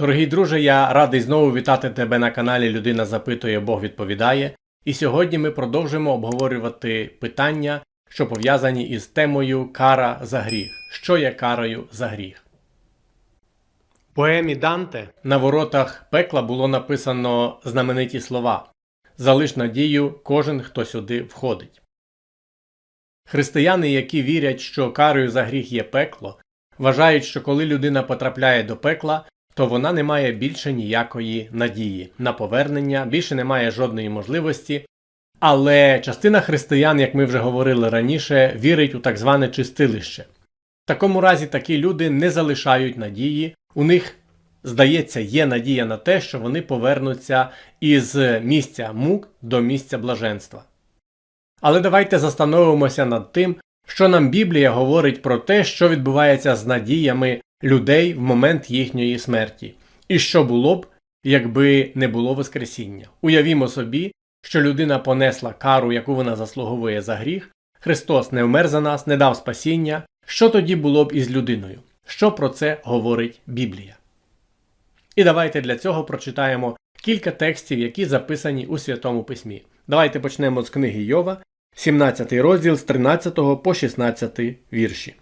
Дорогий друже, я радий знову вітати тебе на каналі Людина запитує, Бог відповідає. І сьогодні ми продовжимо обговорювати питання, що пов'язані із темою кара за гріх. Що є карою за гріх? Поемі Данте на воротах пекла було написано знамениті слова Залиш надію кожен, хто сюди входить. Християни, які вірять, що карою за гріх є пекло, вважають, що коли людина потрапляє до пекла, то вона не має більше ніякої надії на повернення, більше не має жодної можливості. Але частина християн, як ми вже говорили раніше, вірить у так зване чистилище. В такому разі такі люди не залишають надії, у них, здається, є надія на те, що вони повернуться із місця мук до місця блаженства. Але давайте застановимося над тим, що нам Біблія говорить про те, що відбувається з надіями людей в момент їхньої смерті, і що було б, якби не було Воскресіння. Уявімо собі, що людина понесла кару, яку вона заслуговує за гріх, Христос не вмер за нас, не дав спасіння. Що тоді було б із людиною? Що про це говорить Біблія? І давайте для цього прочитаємо кілька текстів, які записані у Святому Письмі. Давайте почнемо з книги Йова, 17 розділ з 13 по 16 вірші.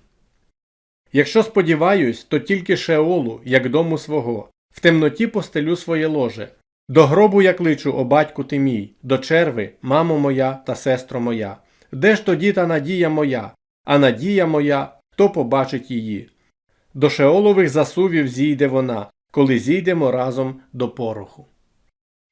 Якщо сподіваюсь, то тільки Шеолу, як дому свого, в темноті постелю своє ложе. До гробу я кличу, о батьку ти мій, до черви, мамо моя та сестро моя. Де ж тоді та надія моя, а надія моя, хто побачить її? До Шеолових засувів зійде вона, коли зійдемо разом до пороху.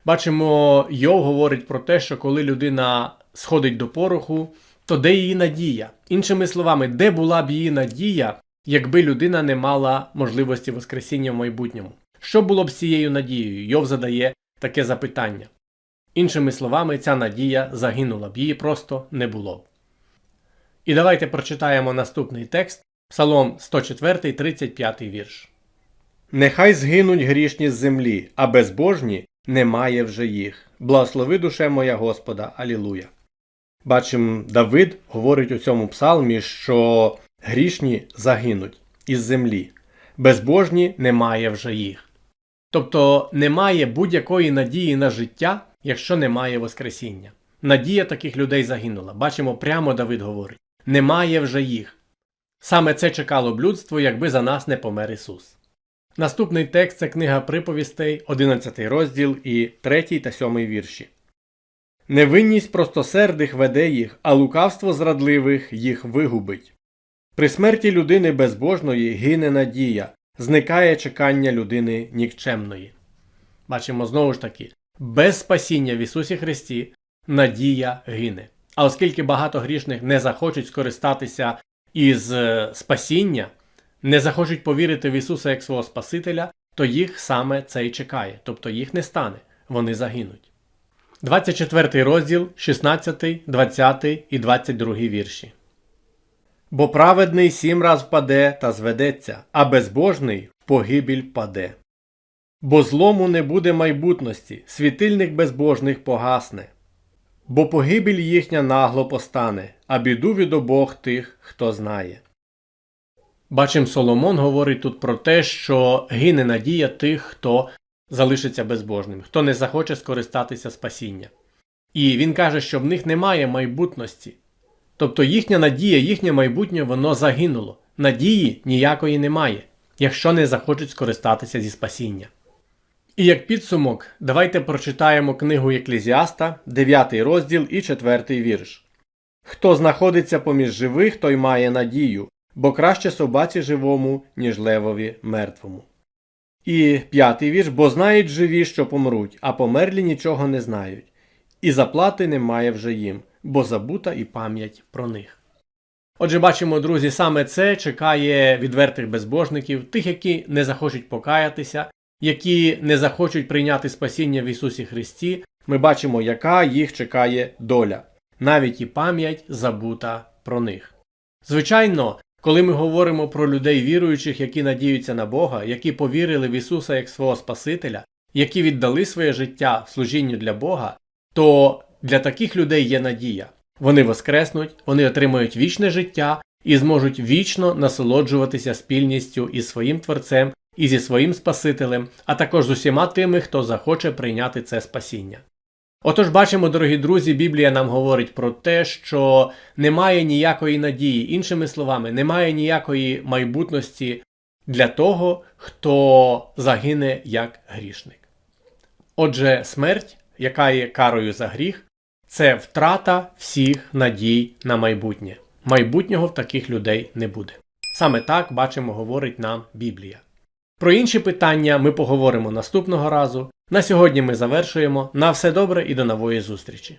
Бачимо, Йов говорить про те, що коли людина сходить до пороху, то де її надія? Іншими словами, де була б її надія, якби людина не мала можливості Воскресіння в майбутньому? Що було б з цією надією? Йов задає таке запитання. Іншими словами, ця надія загинула б, її просто не було. І давайте прочитаємо наступний текст Псалом 104, 35 вірш. Нехай згинуть грішні з землі, а безбожні немає вже їх. Благослови душе моя Господа. Алілуя. Бачимо, Давид говорить у цьому псалмі, що грішні загинуть із землі, безбожні немає вже їх. Тобто немає будь-якої надії на життя, якщо немає Воскресіння. Надія таких людей загинула. Бачимо, прямо Давид говорить: немає вже їх. Саме це чекало б людство, якби за нас не помер Ісус. Наступний текст це книга приповістей, 11 розділ і 3 та 7 вірші. Невинність простосердих веде їх, а лукавство зрадливих їх вигубить. При смерті людини безбожної гине надія, зникає чекання людини нікчемної. Бачимо знову ж таки, без спасіння в Ісусі Христі надія гине. А оскільки багато грішних не захочуть скористатися із е, спасіння, не захочуть повірити в Ісуса як свого Спасителя, то їх саме це й чекає, тобто їх не стане, вони загинуть. 24 розділ, 16, 20 і 22 вірші. Бо праведний сім раз впаде та зведеться, а безбожний в погибіль паде. Бо злому не буде майбутності, світильник безбожних погасне. Бо погибіль їхня нагло постане, а біду від обох тих, хто знає. Бачим, Соломон говорить тут про те, що гине надія тих, хто залишиться безбожним, хто не захоче скористатися спасіння. І він каже, що в них немає майбутності. Тобто їхня надія, їхнє майбутнє воно загинуло. Надії ніякої немає, якщо не захочуть скористатися зі спасіння. І як підсумок, давайте прочитаємо книгу Еклезіаста, 9 розділ і 4 вірш. Хто знаходиться поміж живих, той має надію, бо краще собаці живому, ніж левові мертвому. І п'ятий вірш, бо знають живі, що помруть, а померлі нічого не знають, і заплати немає вже їм, бо забута і пам'ять про них. Отже, бачимо, друзі, саме це чекає відвертих безбожників, тих, які не захочуть покаятися, які не захочуть прийняти спасіння в Ісусі Христі, ми бачимо, яка їх чекає доля, навіть і пам'ять забута про них. Звичайно, коли ми говоримо про людей віруючих, які надіються на Бога, які повірили в Ісуса як свого Спасителя, які віддали своє життя служінню для Бога, то для таких людей є надія. Вони воскреснуть, вони отримають вічне життя і зможуть вічно насолоджуватися спільністю із своїм Творцем і зі своїм Спасителем, а також з усіма тими, хто захоче прийняти це спасіння. Отож, бачимо, дорогі друзі, Біблія нам говорить про те, що немає ніякої надії, іншими словами, немає ніякої майбутності для того, хто загине як грішник. Отже, смерть, яка є карою за гріх, це втрата всіх надій на майбутнє. Майбутнього в таких людей не буде. Саме так бачимо, говорить нам Біблія. Про інші питання ми поговоримо наступного разу. На сьогодні ми завершуємо. На все добре і до нової зустрічі!